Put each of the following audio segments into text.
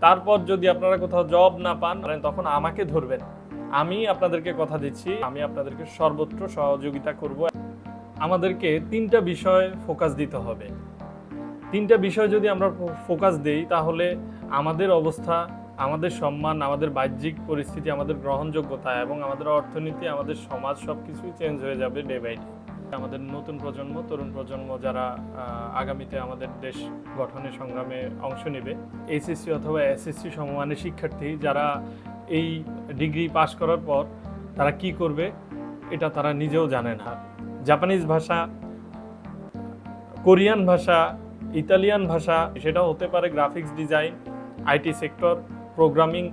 তারপর যদি আপনারা কোথাও জব না পান তখন আমাকে ধরবেন। আমি আপনাদেরকে কথা দিচ্ছি, আমি আপনাদেরকে সর্বত্র সহযোগিতা করব। আমাদেরকে তিনটা বিষয় ফোকাস দিতে হবে। তিনটা বিষয় যদি আমরা ফোকাস দেই, তাহলে আমাদের অবস্থা, আমাদের সম্মান, আমাদের বাহ্যিক পরিস্থিতি, আমাদের গ্রহণযোগ্যতা এবং আমাদের অর্থনীতি, আমাদের সমাজ সব কিছুই চেঞ্জ হয়ে যাবে ডে বাই ডে আমাদের নতুন প্রজন্ম, তরুণ প্রজন্ম যারা আগামীতে আমাদের দেশ গঠনের সংগ্রামে অংশ নেবে, এইচএসসি অথবা এসএসসি সমমানের শিক্ষার্থী যারা এই ডিগ্রি পাশ করার পর তারা কি করবে, এটা তারা নিজেও জানে না। জাপানিজ ভাষা, কোরিয়ান ভাষা, ইতালিয়ান ভাষা সেটা হতে পারে graphics design, IT sector, programming,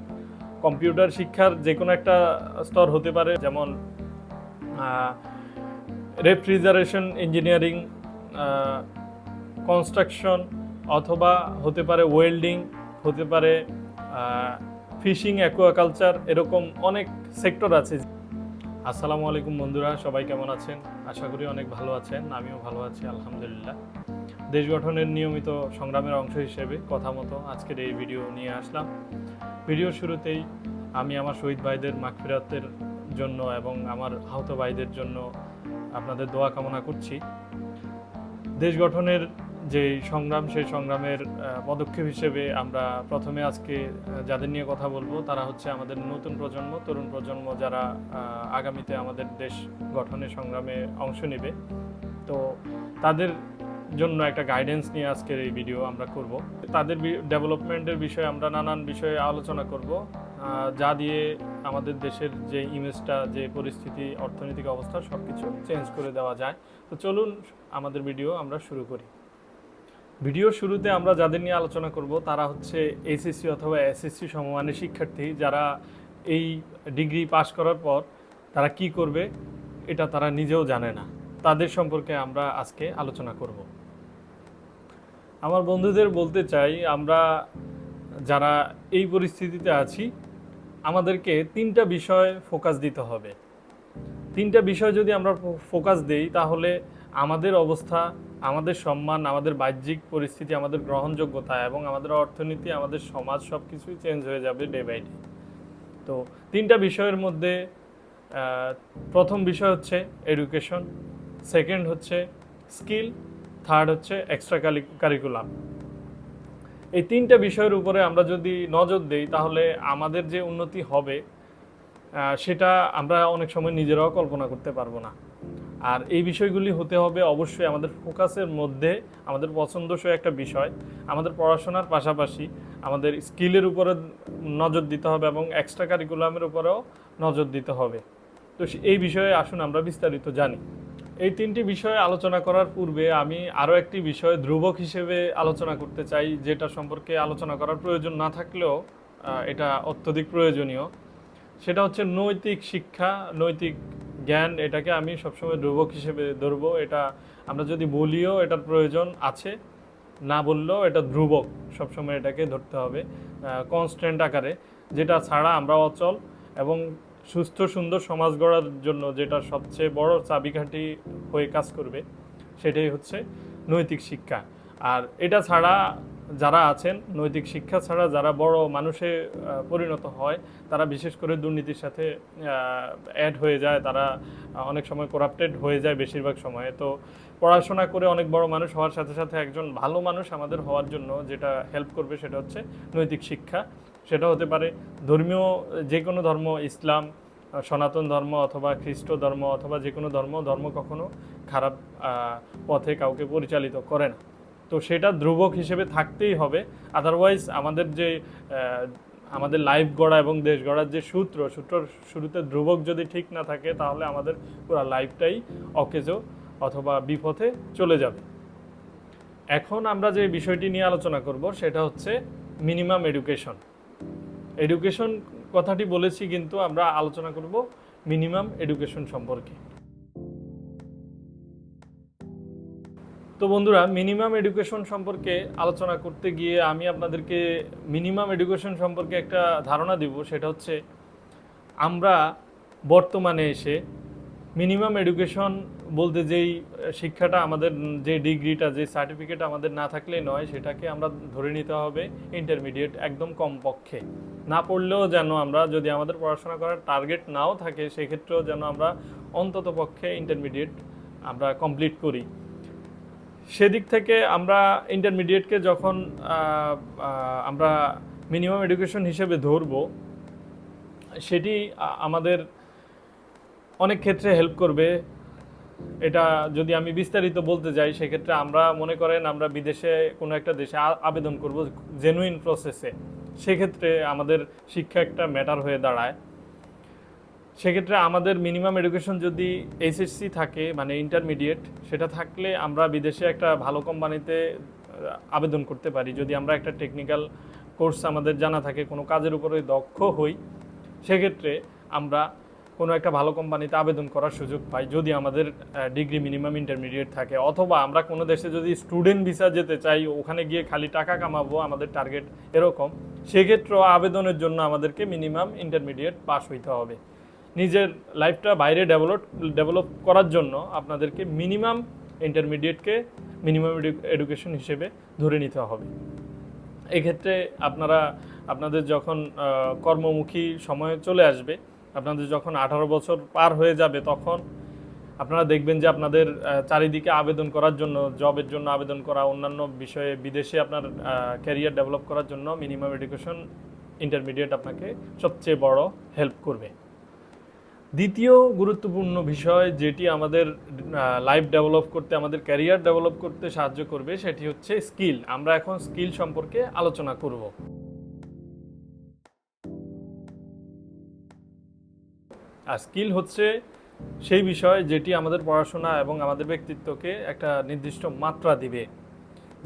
computer শিক্ষার যে কোনো একটা স্তর হতে পারে, যেমন রেফ্রিজারেশন ইঞ্জিনিয়ারিং কনস্ট্রাকশন অথবা হতে পারে ওয়েল্ডিং হতে পারে ফিশিং অ্যাকোয়াকালচার এরকম অনেক সেক্টর আছে। আসসালামু আলাইকুম বন্ধুরা, সবাই কেমন আছেন? আশা করি অনেক ভালো আছেন, আমিও ভালো আছি, আলহামদুলিল্লাহ। দেশ গঠনের নিয়মিত সংগ্রামের অংশ হিসেবে কথা মতো আজকের এই ভিডিও নিয়ে আসলাম। ভিডিওর শুরুতেই আমি আমার শহীদ ভাইদের মাগফিরাতের জন্য এবং আমার আহত ভাইদের জন্য আপনাদের দোয়া কামনা করছি। দেশ গঠনের যে সংগ্রাম, সেই সংগ্রামের পদক্ষেপ হিসেবে আমরা প্রথমে আজকে যাদের নিয়ে কথা বলব, তারা হচ্ছে আমাদের নতুন প্রজন্ম, তরুণ প্রজন্ম যারা আগামীতে আমাদের দেশ গঠনের সংগ্রামে অংশ নেবে। তো তাদের জন্য একটা গাইডেন্স নিয়ে আজকের এই ভিডিও আমরা করব। তাদের ডেভেলপমেন্টের বিষয়ে আমরা নানান বিষয়ে আলোচনা করব। যা দিয়ে আমাদের দেশের যে ইমেজটা, যে পরিস্থিতি, অর্থনৈতিক অবস্থা সব কিছু চেঞ্জ করে দেওয়া যায়। তো চলুন আমাদের ভিডিও আমরা শুরু করি। ভিডিও শুরুতে আমরা যাদের নিয়ে আলোচনা করব, তারা হচ্ছে এইচএসসি অথবা এসএসসি সমমানের শিক্ষার্থী, যারা এই ডিগ্রি পাশ করার পর তারা কি করবে, এটা তারা নিজেও জানে না। তাদের সম্পর্কে আমরা আজকে আলোচনা করব। আমার বন্ধুদের বলতে চাই, আমরা যারা এই পরিস্থিতিতে আছি আমাদেরকে তিনটা বিষয় ফোকাস দিতে হবে। তিনটা বিষয় যদি আমরা ফোকাস দেই, তাহলে আমাদের অবস্থা, আমাদের সম্মান, আমাদের বাহ্যিক পরিস্থিতি, আমাদের গ্রহণযোগ্যতা এবং আমাদের অর্থনীতি, আমাদের সমাজ সব কিছুই চেঞ্জ হয়ে যাবে ডে বাই ডে তো তিনটা বিষয়ের মধ্যে প্রথম বিষয় হচ্ছে এডুকেশন সেকেন্ড হচ্ছে স্কিল থার্ড হচ্ছে এক্সট্রা কারিকুলাম এই তিনটা বিষয়ের উপরে আমরা যদি নজর দেই, তাহলে আমাদের যে উন্নতি হবে সেটা আমরা অনেক সময় নিজেরাও কল্পনা করতে পারব না। আর এই বিষয়গুলি হতে হবে অবশ্যই আমাদের ফোকাসের মধ্যে, আমাদের পছন্দসই একটা বিষয়, আমাদের পড়াশোনার পাশাপাশি আমাদের স্কিলের উপরে নজর দিতে হবে এবং এক্সট্রা কারিকুলামের উপরেও নজর দিতে হবে। তো এই বিষয়ে আসুন, আমরা বিস্তারিত জানি। এই তিনটি বিষয়ে আলোচনা করার পূর্বে আমি আরও একটি বিষয় ধ্রুবক হিসেবে আলোচনা করতে চাই, যেটা সম্পর্কে আলোচনা করার প্রয়োজন না থাকলেও এটা অত্যধিক প্রয়োজনীয়। সেটা হচ্ছে নৈতিক শিক্ষা, নৈতিক জ্ঞান, এটাকে আমি সবসময় ধ্রুবক হিসেবে ধরবো। এটা আমরা যদি বলিও এটার প্রয়োজন আছে, না বললেও এটা ধ্রুবক সবসময় এটাকে ধরতে হবে কনস্ট্যান্ট আকারে, যেটা ছাড়া আমরা অচল এবং সুস্থ, সুন্দর সমাজ গড়ার জন্য যেটা সবচেয়ে বড় চাবিকাঠি হয়ে কাজ করবে, সেটাই হচ্ছে নৈতিক শিক্ষা। আর এটা ছাড়া যারা আছেন, নৈতিক শিক্ষা ছাড়া যারা বড় মানুষে পরিণত হয়, তারা বিশেষ করে দুর্নীতির সাথে অ্যাড হয়ে যায়, তারা অনেক সময় করাপ্টেড হয়ে যায় বেশিরভাগ সময়ে। তো পড়াশোনা করে অনেক বড় মানুষ হওয়ার সাথে সাথে একজন ভালো মানুষ আমাদের হওয়ার জন্য যেটা হেল্প করবে সেটা হচ্ছে নৈতিক শিক্ষা। সেটা হতে পারে। ধর্মীয় যে কোনো ধর্ম, ইসলাম সনাতন ধর্ম অথবা খ্রিস্ট ধর্ম অথবা যে কোনো ধর্ম ধর্ম কখনো খারাপ পথে কাউকে পরিচালিত করে না। তো সেটা ধ্রুবক হিসেবে থাকতেই হবে। আদারওয়াইজ আমাদের যে আমাদের লাইফ গড়া এবং দেশ গড়ার যে সূত্র সূত্র শুরুতে ধ্রুবক যদি ঠিক না থাকে তাহলে আমাদের পুরো লাইফটাই অকেজো অথবা বিপথে চলে যাবে। এখন আমরা যে বিষয়টি নিয়ে আলোচনা করব সেটা হচ্ছে মিনিমাম এডুকেশন এডুকেশন কথাটি বলেছি কিন্তু আমরা আলোচনা করব মিনিমাম এডুকেশন সম্পর্কে। তো বন্ধুরা মিনিমাম এডুকেশন সম্পর্কে আলোচনা করতে গিয়ে আমি আপনাদেরকে মিনিমাম এডুকেশন সম্পর্কে একটা ধারণা দিব, সেটা হচ্ছে আমরা বর্তমানে এসে মিনিমাম এডুকেশন বলতে যেই শিক্ষাটা আমাদের, যে ডিগ্রিটা, যে সার্টিফিকেট আমাদের না থাকলেই নয়, সেটাকে আমরা ধরে নিতে হবে ইন্টারমিডিয়েট একদম কমপক্ষে। না পড়লেও যেন আমরা যদি আমাদের পড়াশোনা করার টার্গেট নাও থাকে, সেক্ষেত্রেও যেন আমরা অন্তত পক্ষে ইন্টারমিডিয়েট আমরা কমপ্লিট করি। সেদিক থেকে আমরা ইন্টারমিডিয়েটকে যখন আমরা মিনিমাম এডুকেশন হিসেবে ধরবো, সেটি আমাদের অনেক ক্ষেত্রে হেল্প করবে। এটা যদি আমি বিস্তারিত বলতে যাই, সেক্ষেত্রে আমরা মনে করেন আমরা বিদেশে কোনো একটা দেশে আবেদন করব জেনুইন প্রসেসে সেক্ষেত্রে আমাদের শিক্ষা একটা ম্যাটার হয়ে দাঁড়ায়। সেক্ষেত্রে আমাদের মিনিমাম এডুকেশন যদি এইচএসসি থাকে মানে ইন্টারমিডিয়েট সেটা থাকলে আমরা বিদেশে একটা ভালো কোম্পানিতে আবেদন করতে পারি। যদি আমরা একটা টেকনিক্যাল কোর্স আমাদের জানা থাকে, কোনো কাজের উপরে দক্ষ হই, সেক্ষেত্রে আমরা কোনো একটা ভালো কোম্পানিতে আবেদন করার সুযোগ পাই যদি আমাদের ডিগ্রি মিনিমাম ইন্টারমিডিয়েট থাকে। অথবা আমরা কোনো দেশে যদি স্টুডেন্ট ভিসা যেতে চাই, ওখানে গিয়ে খালি টাকা কামাবো, আমাদের টার্গেট এরকম, সেক্ষেত্রেও আবেদনের জন্য আমাদেরকে মিনিমাম ইন্টারমিডিয়েট পাস হইতে হবে। নিজের লাইফটা বাইরে ডেভেলপ ডেভেলপ করার জন্য আপনাদেরকে মিনিমাম ইন্টারমিডিয়েটকে, মিনিমাম এডুকেশন হিসেবে ধরে নিতে হবে। এক্ষেত্রে আপনারা, আপনাদের যখন কর্মমুখী সময় চলে আসবে আপনাদের যখন আঠারো বছর পার হয়ে যাবে তখন আপনারা দেখবেন যে আপনাদের চারিদিকে আবেদন করার জন্য, জবের জন্য আবেদন করা, অন্যান্য বিষয়ে বিদেশে আপনার ক্যারিয়ার ডেভেলপ করার জন্য মিনিমাম এডুকেশন ইন্টারমিডিয়েট আপনাকে সবচেয়ে বড় হেল্প করবে। দ্বিতীয় গুরুত্বপূর্ণ বিষয় যেটি আমাদের লাইফ ডেভেলপ করতে, আমাদের ক্যারিয়ার ডেভেলপ করতে সাহায্য করবে, সেটি হচ্ছে স্কিল আমরা এখন স্কিল সম্পর্কে আলোচনা করব। আর স্কিল হচ্ছে সেই বিষয় যেটি আমাদের পড়াশোনা এবং আমাদের ব্যক্তিত্বকে একটা নির্দিষ্ট মাত্রা দিবে,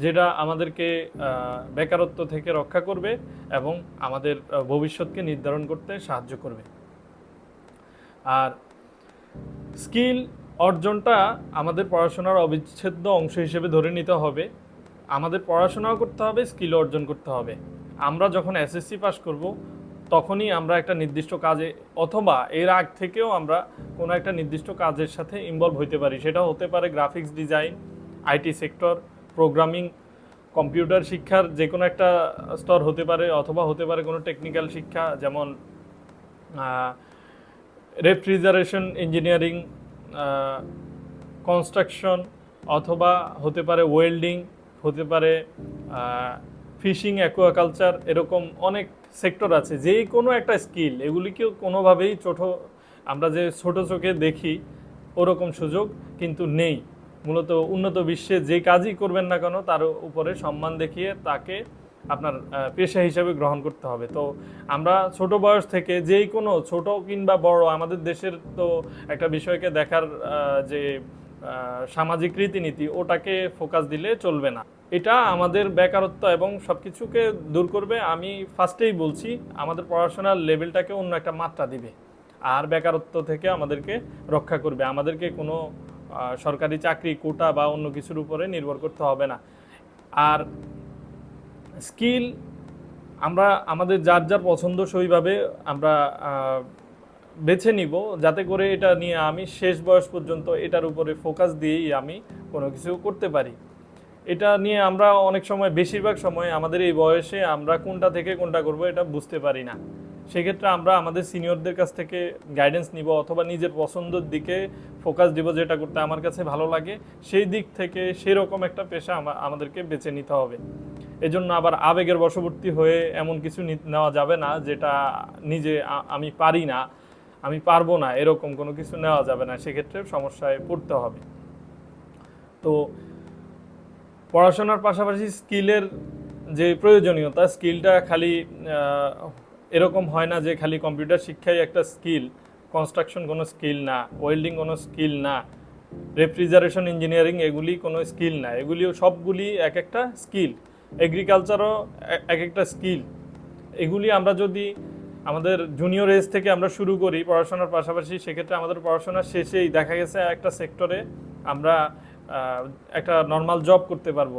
যেটা আমাদেরকে বেকারত্ব থেকে রক্ষা করবে এবং আমাদের ভবিষ্যৎকে নির্ধারণ করতে সাহায্য করবে। আর স্কিল অর্জনটা আমাদের পড়াশোনার অবিচ্ছেদ্য অংশ হিসেবে ধরে নিতে হবে। আমাদের পড়াশোনাও করতে হবে, স্কিল অর্জন করতে হবে। আমরা যখন এসএসসি পাস করব তখনই আমরা একটা নির্দিষ্ট কাজে, অথবা এর আগ থেকেও আমরা কোনো একটা নির্দিষ্ট কাজের সাথে ইনভলভ হইতে পারি। সেটা হতে পারে graphics design IT sector programming computer শিক্ষার যে কোনো একটা স্তর হতে পারে, অথবা হতে পারে কোনো টেকনিক্যাল শিক্ষা, যেমন রেফ্রিজারেশন ইঞ্জিনিয়ারিং কনস্ট্রাকশন অথবা হতে পারে ওয়েল্ডিং হতে পারে ফিশিং অ্যাকোয়াকালচার এরকম অনেক সেক্টর আছে। যে কোনো একটা স্কিল এগুলিকেও কোনোভাবেই ছোট, আমরা যে ছোট চোখে দেখি, ওরকম সুযোগ কিন্তু নেই। মূলত উন্নত বিশ্বে যে কাজই করবেন না কেন, তার উপরে সম্মান দেখিয়ে তাকে আপনার পেশা হিসাবে গ্রহণ করতে হবে। তো আমরা ছোট বয়স থেকে যেই কোনো ছোট কিংবা বড়, আমাদের দেশের তো একটা বিষয়কে দেখার যে সামাজিক রীতিনীতি, ওটাকে ফোকাস দিলে চলবে না। এটা আমাদের বেকারত্ব এবং সব কিছুকে দূর করবে। আমি ফার্স্টেই বলছি, আমাদের পড়াশোনার লেভেলটাকে অন্য একটা মাত্রা দিবে। আর বেকারত্ব থেকে আমাদেরকে রক্ষা করবে। আমাদেরকে কোনো সরকারি চাকরি, কোটা বা অন্য কিছুর উপরে নির্ভর করতে হবে না। আর স্কিল আমরা, আমাদের যার যার পছন্দ পছন্দসইভাবে আমরা বেছে নিব। যাতে করে এটা নিয়ে আমি শেষ বয়স পর্যন্ত এটার উপরে ফোকাস দিয়েই আমি কোনো কিছু করতে পারি। এটা নিয়ে আমরা অনেক সময়, বেশিরভাগ সময় আমাদের এই বয়সে আমরা কোনটা থেকে কোনটা করব এটা বুঝতে পারি না। সেক্ষেত্রে আমরা আমাদের সিনিয়রদের কাছ থেকে গাইডেন্স নিব অথবা নিজের পছন্দের দিকে ফোকাস দিব যেটা করতে আমার কাছে ভালো লাগে। সেই দিক থেকে সেরকম একটা পেশা আমাদেরকে বেছে নিতে হবে। এজন্য আবার আবেগের বশবর্তী হয়ে এমন কিছু নেওয়া যাবে না যেটা নিজে আমি পারি না, আমি পারব না, এরকম কোনো কিছু নেওয়া যাবে না। সেক্ষেত্রে সমস্যায় পড়তে হবে। তো পড়াশোনার পাশাপাশি স্কিলের যে প্রয়োজনীয়তা, স্কিলটা খালি এরকম হয় না যে খালি কম্পিউটার শিক্ষাই একটা স্কিল। কনস্ট্রাকশন কোনো স্কিল না, ওয়েল্ডিং কোনো স্কিল না, রেফ্রিজারেশন, ইঞ্জিনিয়ারিং এগুলি কোনো স্কিল না। এগুলিও সবগুলি এক একটা স্কিল। এগ্রিকালচারও এক একটা স্কিল। এগুলি আমরা যদি আমাদের জুনিয়র এজ থেকে আমরা শুরু করি পড়াশোনার পাশাপাশি, সেক্ষেত্রে আমাদের পড়াশোনার শেষেই দেখা গেছে একটা সেক্টরে আমরা একটা নর্মাল জব করতে পারব।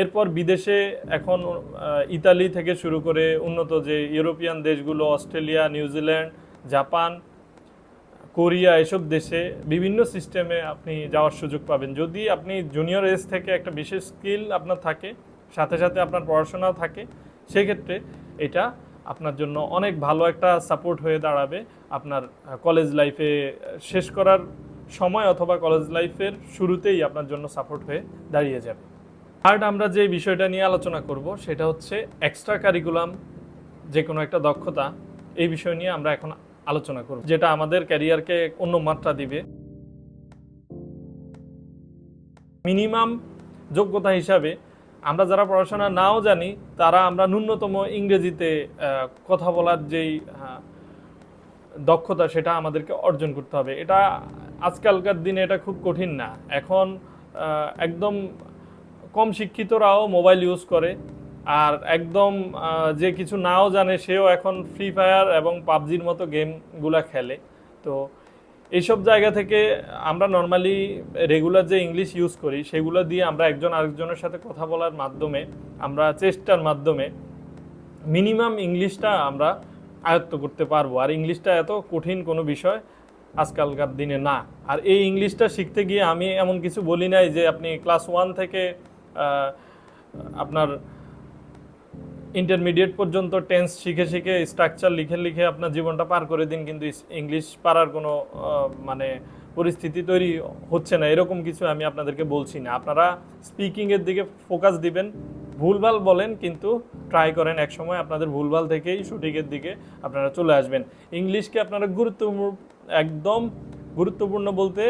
এরপর বিদেশে এখন ইতালি থেকে শুরু করে উন্নত যে ইউরোপিয়ান দেশগুলো, অস্ট্রেলিয়া নিউজিল্যান্ড জাপান, কোরিয়া, এসব দেশে বিভিন্ন সিস্টেমে আপনি যাওয়ার সুযোগ পাবেন। যদি আপনি জুনিয়র এজ থেকে একটা বিশেষ স্কিল আপনার থাকে, সাথে সাথে আপনার পড়াশোনাও থাকে, সেক্ষেত্রে এটা আপনার জন্য অনেক ভালো একটা সাপোর্ট হয়ে দাঁড়াবে আপনার কলেজ লাইফে শেষ করার সময় অথবা কলেজ লাইফের শুরুতেই আপনার জন্য সাপোর্ট হয়ে দাঁড়িয়ে যাবে। থার্ড আমরা যে বিষয়টা নিয়ে আলোচনা করব, সেটা হচ্ছে এক্সট্রা কারিকুলাম যে কোনো একটা দক্ষতা, এই বিষয় নিয়ে আমরা এখন আলোচনা করব, যেটা আমাদের ক্যারিয়ারকে অন্য মাত্রা দিবে। মিনিমাম যোগ্যতা হিসাবে আমরা যারা পড়াশোনা নাও জানি, তারা আমরা ন্যূনতম ইংরেজিতে কথা বলার যেই দক্ষতা, সেটা আমাদেরকে অর্জন করতে হবে। এটা আজকালকার দিনে এটা খুব কঠিন না। এখন একদম কম শিক্ষিতরাও মোবাইল ইউজ করে। আর একদম যে কিছু নাও জানে, সেও এখন ফ্রি ফায়ার এবং পাবজির মতো গেমগুলা খেলে। তো এইসব জায়গা থেকে আমরা নর্মালি রেগুলার যে ইংলিশ ইউজ করি, সেগুলো দিয়ে আমরা একজন আরেকজনের সাথে কথা বলার মাধ্যমে, আমরা চেষ্টার মাধ্যমে মিনিমাম ইংলিশটা আমরা আয়ত্ত করতে পারব। আর ইংলিশটা এত কঠিন কোনো বিষয় আজকালকার দিনে না। আর এই ইংলিশটা শিখতে গিয়ে আমি এমন কিছু বলি নাই যে আপনি ক্লাস ওয়ান থেকে আপনার ইন্টারমিডিয়েট পর্যন্ত টেন্স শিখে শিখে স্ট্রাকচার লিখে লিখে আপনার জীবনটা পার করে দিন, কিন্তু ইংলিশ পারার কোনো মানে পরিস্থিতি তৈরি হচ্ছে না। এরকম কিছু আমি আপনাদেরকে বলছি না। আপনারা স্পিকিংয়ের দিকে ফোকাস দিবেন, ভুলভাল বলেন, কিন্তু ট্রাই করেন। এক সময় আপনাদের ভুলভাল থেকেই সঠিকের দিকে আপনারা চলে আসবেন। ইংলিশকে আপনারা গুরুত্বপূর্ণ একদম গুরুত্বপূর্ণ বলতে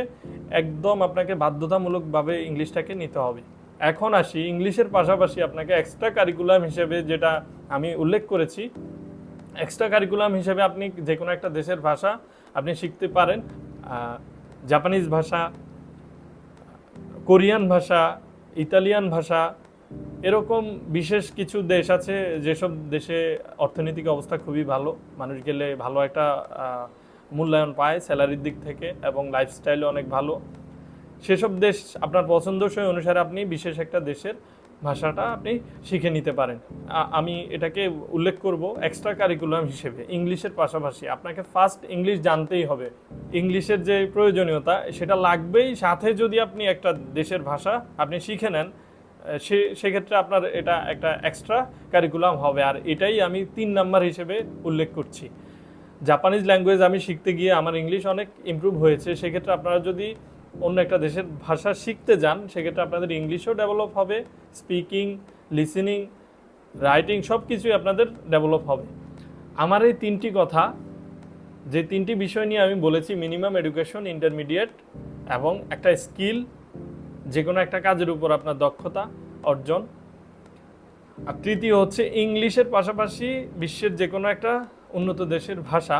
একদম আপনাকে বাধ্যতামূলকভাবে ইংলিশটাকে নিতে হবে। এখন আসি, ইংলিশের পাশাপাশি আপনাকে এক্সট্রা কারিকুলাম হিসেবে যেটা আমি উল্লেখ করেছি এক্সট্রা কারিকুলাম হিসেবে আপনি যে কোনো একটা দেশের ভাষা আপনি শিখতে পারেন জাপানিজ ভাষা কোরিয়ান ভাষা ইতালিয়ান ভাষা, এরকম বিশেষ কিছু দেশ আছে যেসব দেশে অর্থনৈতিক অবস্থা খুবই ভালো, মানুষ গেলে ভালো একটা মূল্যায়ন পায়, স্যালারির দিক থেকে এবং লাইফস্টাইলও অনেক ভালো। সেসব দেশ আপনার পছন্দসই অনুসারে আপনি বিশেষ একটা দেশের ভাষাটা আপনি শিখে নিতে পারেন। আমি এটাকে উল্লেখ করব এক্সট্রা কারিকুলাম হিসেবে। ইংলিশের পাশাপাশি আপনাকে ফার্স্ট ইংলিশ জানতেই হবে। ইংলিশের যে প্রয়োজনীয়তা, সেটা লাগবেই। সাথে যদি আপনি একটা দেশের ভাষা আপনি শিখে নেন সে, সেক্ষেত্রে আপনার এটা একটা এক্সট্রা কারিকুলাম হবে। আর এটাই আমি তিন নাম্বার হিসেবে উল্লেখ করছি। জাপানিজ ল্যাঙ্গুয়েজ আমি শিখতে গিয়ে আমার ইংলিশ অনেক ইমপ্রুভ হয়েছে, সেক্ষেত্রে আপনারা যদি অন্য একটা দেশের ভাষা শিখতে যান, সেক্ষেত্রে আপনাদের ইংলিশও ডেভেলপ হবে স্পিকিং লিসেনিং রাইটিং সব কিছুই আপনাদের ডেভেলপ হবে। আমার এই তিনটি কথা, যে তিনটি বিষয় নিয়ে আমি বলেছি মিনিমাম এডুকেশন ইন্টারমিডিয়েট এবং একটা স্কিল যে কোনো একটা কাজের উপর আপনার দক্ষতা অর্জন। আর তৃতীয় হচ্ছে ইংলিশের পাশাপাশি বিশ্বের যে কোনো একটা উন্নত দেশের ভাষা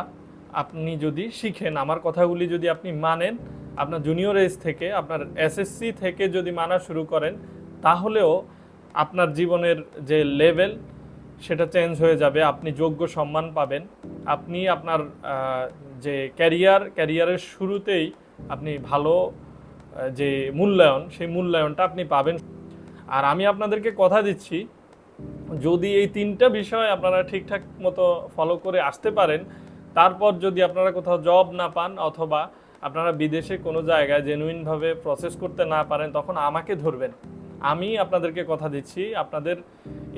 আপনি যদি শিখেন, আমার কথাগুলি যদি আপনি মানেন, আপনার জুনিয়র এজ থেকে, আপনার এসএসসি থেকে যদি মানা শুরু করেন, তাহলেও আপনার জীবনের যে লেভেল সেটা চেঞ্জ হয়ে যাবে, আপনি যোগ্য সম্মান পাবেন। আপনি আপনার যে ক্যারিয়ার ক্যারিয়ারের শুরুতেই আপনি ভালো যে মূল্যায়ন, সেই মূল্যায়নটা আপনি পাবেন। আর আমি আপনাদেরকে কথা দিচ্ছি যদি এই তিনটা বিষয় আপনারা ঠিকঠাক মতো ফলো করে আসতে পারেন, তারপর যদি আপনারা কোথাও জব না পান অথবা আপনারা বিদেশে কোনো জায়গায় জেনুইনভাবে প্রসেস করতে না পারেন, তখন আমাকে ধরবেন। আমি আপনাদেরকে কথা দিচ্ছি, আপনাদের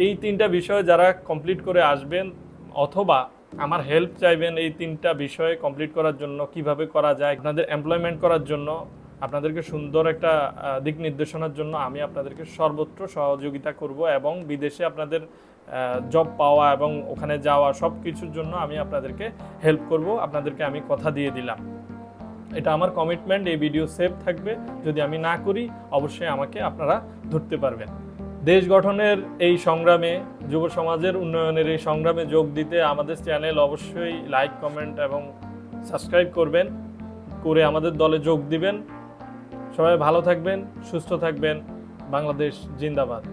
এই তিনটা বিষয় যারা কমপ্লিট করে আসবেন অথবা আমার হেল্প চাইবেন এই তিনটা বিষয় কমপ্লিট করার জন্য, কীভাবে করা যায়, আপনাদের এমপ্লয়মেন্ট করার জন্য আপনাদেরকে সুন্দর একটা দিক নির্দেশনার জন্য আমি আপনাদেরকে সর্বত্র সহযোগিতা করব এবং বিদেশে আপনাদের জব পাওয়া এবং ওখানে যাওয়া সব কিছুর জন্য আমি আপনাদেরকে হেল্প করব। আপনাদেরকে আমি কথা দিয়ে দিলাম। এটা আমার কমিটমেন্ট এই ভিডিও সেভ থাকবে। যদি আমি না করি, অবশ্যই আমাকে আপনারা ধরতে পারবেন। দেশ গঠনের এই সংগ্রামে, যুব সমাজের উন্নয়নের এই সংগ্রামে যোগ দিতে আমাদের চ্যানেল অবশ্যই লাইক কমেন্ট এবং সাবস্ক্রাইব করবেন। করে আমাদের দলে যোগ দিবেন। সবাই ভালো থাকবেন সুস্থ থাকবেন। বাংলাদেশ জিন্দাবাদ।